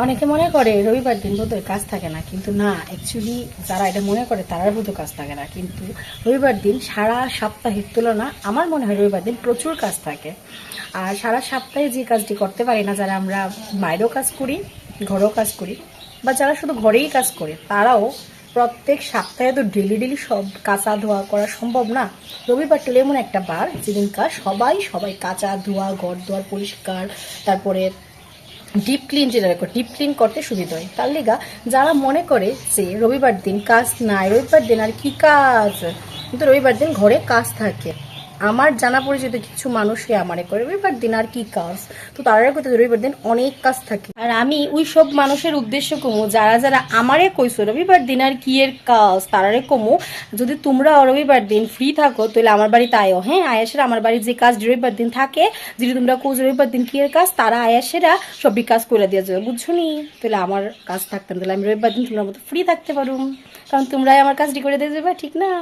অনেকে মনে করে রবিবার দিন বোধহয় কাজ থাকে না, কিন্তু না অ্যাকচুয়ালি যারা এটা মনে করে তারার বোধহয় কাজ থাকে না। কিন্তু রবিবার দিন সারা সপ্তাহের তুলনা আমার মনে হয় রবিবার দিন প্রচুর কাজ থাকে। আর সারা সপ্তাহে যে কাজটি করতে পারি না, যারা আমরা বাইরেও কাজ করি, ঘরেও কাজ করি, বা যারা শুধু ঘরেই কাজ করে, তারাও প্রত্যেক সপ্তাহে তো ডেলি ডেলি সব কাঁচা ধোয়া করা সম্ভব না। রবিবারটা এমন একটা বার, যেদিনকার সবাই সবাই কাঁচা ধোয়া ঘর দোয়ার পরিষ্কার, তারপরে ডিপ ক্লিন যেটা ডিপ ক্লিন করতে সুবিধা হয়। তার লেগা যারা মনে করে যে রবিবার দিন কাজ নাই, রবিবার দিন আর কি কাজ? কিন্তু রবিবার দিন ঘরে কাজ থাকে। আমার জানা পরিচিত কিছু মানুষই আমারে করে রবিবার দিন আর কি কাজ? তো তারা করতে রবিবার দিন অনেক কাজ থাকে। আর আমি ওই সব মানুষের উদ্দেশ্য কমু, যারা যারা আমারে কইছো, রবিবার দিন আর কি এর কাজ? তারারে কমু, যদি তোমরা রবিবার দিন ফ্রি থাকো, তাহলে আমার বাড়িতে আয়ো। হ্যাঁ আয়াসেরা আমার বাড়ির যে কাজ রবিবার দিন থাকে, যদি তোমরা কোচ রবিবার দিন কি এর কাজ, তারা আয়াসেরা সবই কাজ করে দিয়ে যাবে বুঝছ নি তাহলে আমার কাজ থাকতাম, তাহলে আমি রবিবার দিন তোমরা মতো ফ্রি থাকতে পারুম। কারণ তোমরাই আমার কাজটি করে দিয়ে যাবে, ঠিক না?